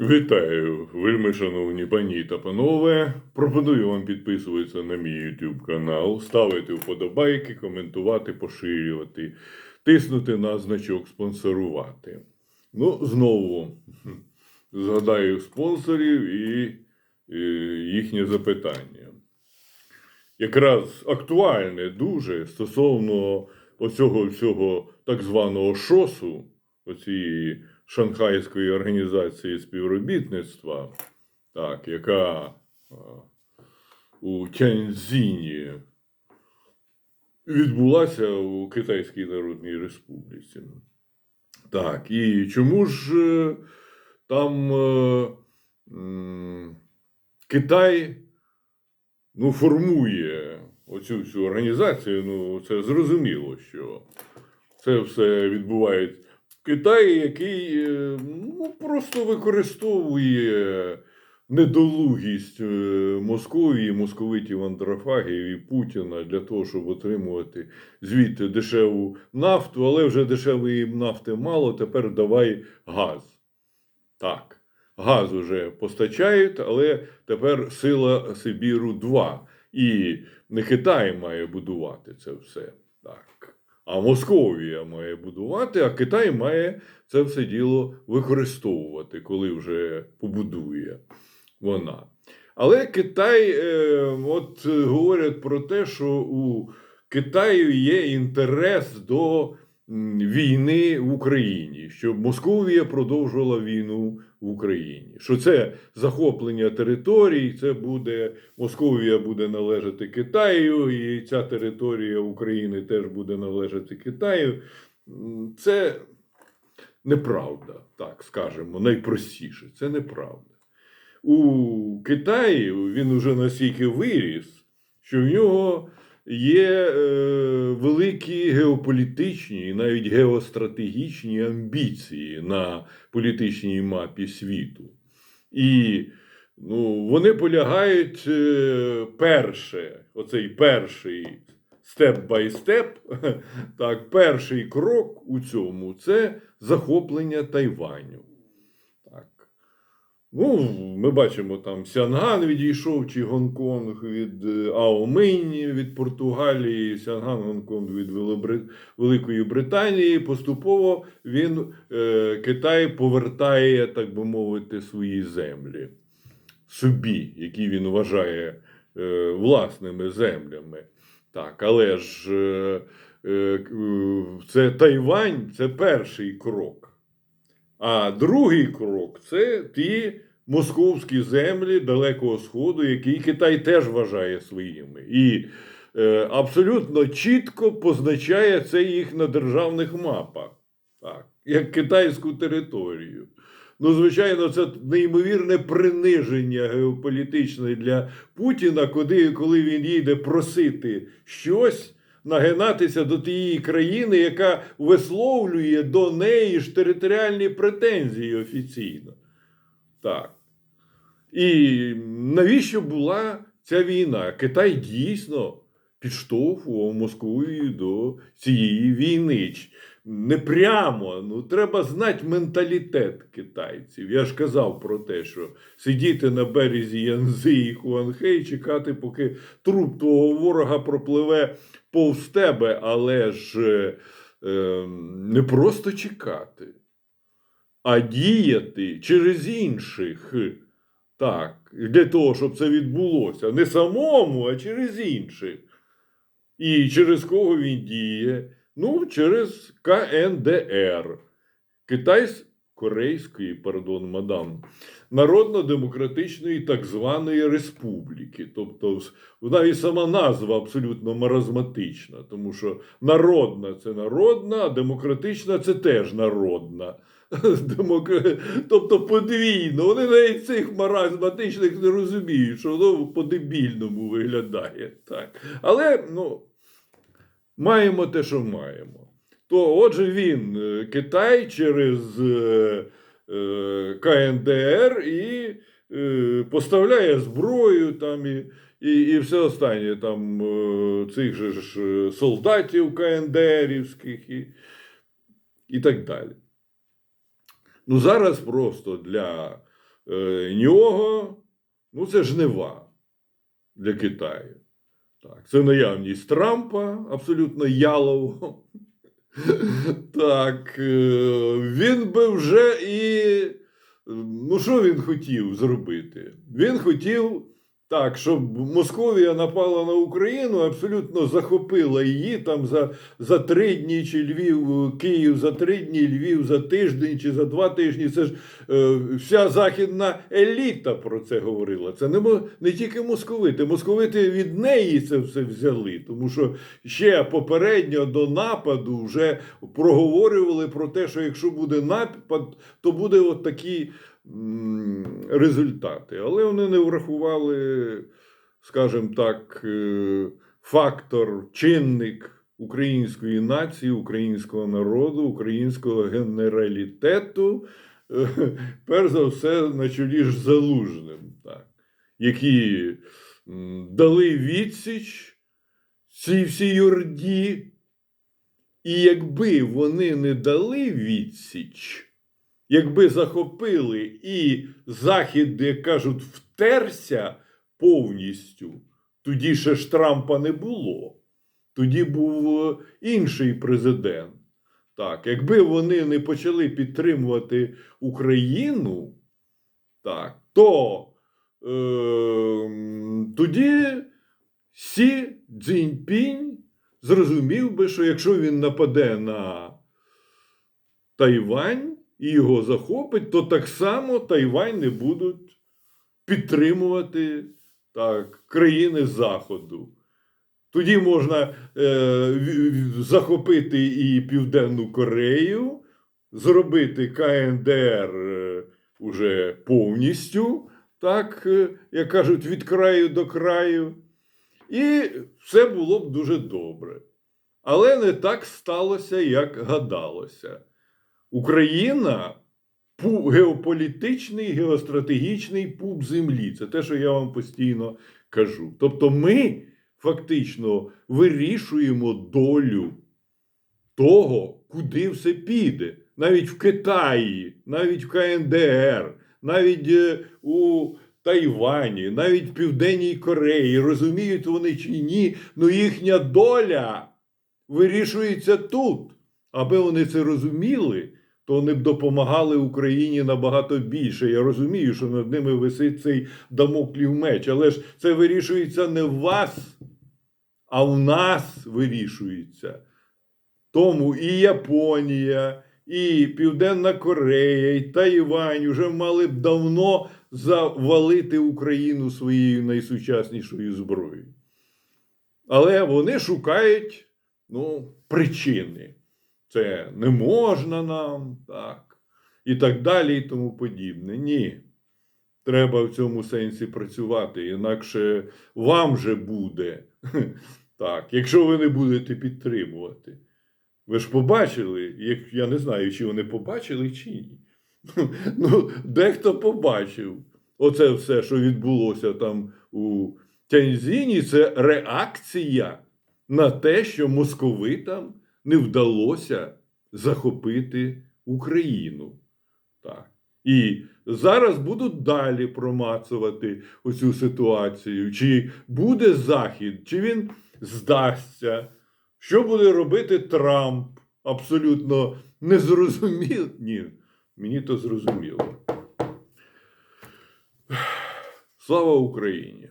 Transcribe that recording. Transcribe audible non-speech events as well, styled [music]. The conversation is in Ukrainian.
Вітаю, вельми шановні пані та панове. Пропоную вам підписуватися на мій YouTube канал, ставити вподобайки, коментувати, поширювати, тиснути на значок спонсорувати. Ну, знову [laughs] згадаю спонсорів і, е, їхнє запитання. Якраз актуальне дуже стосовно оцього всього так званого ШОСу, оцієї Шанхайської організації співробітництва, так, яка у Тяньцзіні відбулася у Китайській Народній Республіці. Так, і чому ж е, там е, Китай ну, формує оцю всю організацію? Ну, це зрозуміло, що це все відбувається Китаї, який е, ну, просто використовує недолугість е, Московії, московитів андрофагів і Путіна для того, щоб отримувати звідти дешеву нафту, але вже дешевої нафти мало, тепер давай газ. Так, газ уже постачають, але тепер сила Сибіру 2. І не Китай має будувати це все. Так. А Московія має будувати, а Китай має це все діло використовувати, коли вже побудує вона. Але Китай, е, от говорять про те, що у Китаю є інтерес до війни в Україні, щоб Московія продовжувала війну в Україні. Що це захоплення територій, це буде Московія буде належати Китаю, і ця територія України теж буде належати Китаю. Це неправда, так скажемо, найпростіше. Це неправда. У Китаї він уже настільки виріс, що в нього є е, великі геополітичні і навіть геостратегічні амбіції на політичній мапі світу. І ну, вони полягають е, перше, оцей перший степ бай степ, [laughs] так, перший крок у цьому це захоплення Тайваню. Ну, ми бачимо, там Сянган відійшов, чи Гонконг від е, Аоминь від Португалії, Сянган, Гонконг від Великої Британії. Поступово він е, Китай повертає, так би мовити, свої землі собі, які він вважає е, власними землями. Так, але ж це Тайвань це перший крок. А другий крок це ті московські землі Далекого Сходу, які Китай теж вважає своїми. І е, абсолютно чітко позначає це їх на державних мапах, так, як китайську територію. Ну, звичайно, це неймовірне приниження геополітичне для Путіна, коли, коли він їде просити щось нагинатися до тієї країни, яка висловлює до неї ж територіальні претензії офіційно. Так. І навіщо була ця війна? Китай дійсно підштовхував Московію до цієї війни. Не прямо, ну треба знати менталітет китайців. Я ж казав про те, що сидіти на березі Янзи і Хуанхей, чекати, поки труп твого ворога пропливе повз тебе, але ж е, не просто чекати, а діяти через інших. Так, для того, щоб це відбулося. Не самому, а через інших. І через кого він діє? Ну, через КНДР. Китайсько-Корейської, пардон, мадам, Народно-демократичної так званої республіки. Тобто, с- навіть сама назва абсолютно маразматична, тому що народна це народна, а демократична це теж народна. [laughs] Тобто подвійно. Вони навіть цих маразматичних не розуміють, що воно по-дебільному виглядає. Так. Але ну, маємо те, що маємо. То отже, він, е, Китай, через е, е, КНДР і поставляє зброю там і, і, і все останнє там цих же ж солдатів КНДРівських і, і так далі. Ну, зараз просто для е, нього ну, це жнива для Китаю. Так, це наявність Трампа абсолютно ялового. Так, е, він би вже і. Ну, що він хотів зробити? Він хотів так, щоб Московія напала на Україну, абсолютно захопила її там за, за три дні, чи Львів, Київ за три дні, Львів за тиждень, чи за два тижні. Це ж е, вся західна еліта про це говорила. Це не, не тільки московити. Московити від неї це все взяли, тому що ще попередньо до нападу вже проговорювали про те, що якщо буде напад, то буде от такі результати. Але вони не врахували, скажімо так, е, фактор, чинник української нації, українського народу, українського генералітету, е, перш за все, на чолі ж залужним, так, які дали відсіч цій всій орді. І якби вони не дали відсіч, якби захопили і Захід, як кажуть, втерся повністю, тоді ще ж Трампа не було. Тоді був е, інший президент. Так, якби вони не почали підтримувати Україну, так, то е, тоді Сі Цзіньпінь зрозумів би, що якщо він нападе на Тайвань і його захопить, то так само Тайвань не будуть підтримувати так, країни Заходу. Тоді можна е, захопити і Південну Корею, зробити КНДР е, уже повністю, так, е, як кажуть, від краю до краю. І все було б дуже добре. Але не так сталося, як гадалося. Україна геополітичний, геостратегічний пуп землі. Це те, що я вам постійно кажу. Тобто ми фактично вирішуємо долю того, куди все піде. Навіть в Китаї, навіть в КНДР, навіть е, у Тайвані, навіть в Південній Кореї. Розуміють вони чи ні, ну їхня доля вирішується тут. Аби вони це розуміли, то вони б допомагали Україні набагато більше. Я розумію, що над ними висить цей дамоклів меч, але ж це вирішується не в вас, а в нас вирішується. Тому і Японія, і Південна Корея, і Тайвань вже мали б давно завалити Україну своєю найсучаснішою зброєю. Але вони шукають ну, причини. Це не можна нам, так, і так далі, і тому подібне. Ні. Треба в цьому сенсі працювати, інакше вам же буде. [laughs] Так, якщо ви не будете підтримувати. Ви ж побачили, як я не знаю, чи вони побачили, чи ні. [laughs] Ну, дехто побачив. Оце все, що відбулося там у Тяньзіні, це реакція на те, що московитам не вдалося захопити Україну. Так. І зараз будуть далі промацувати оцю ситуацію. Чи буде Захід, чи він здасться, що буде робити Трамп? Абсолютно незрозуміло. Ні, мені то зрозуміло. Слава Україні!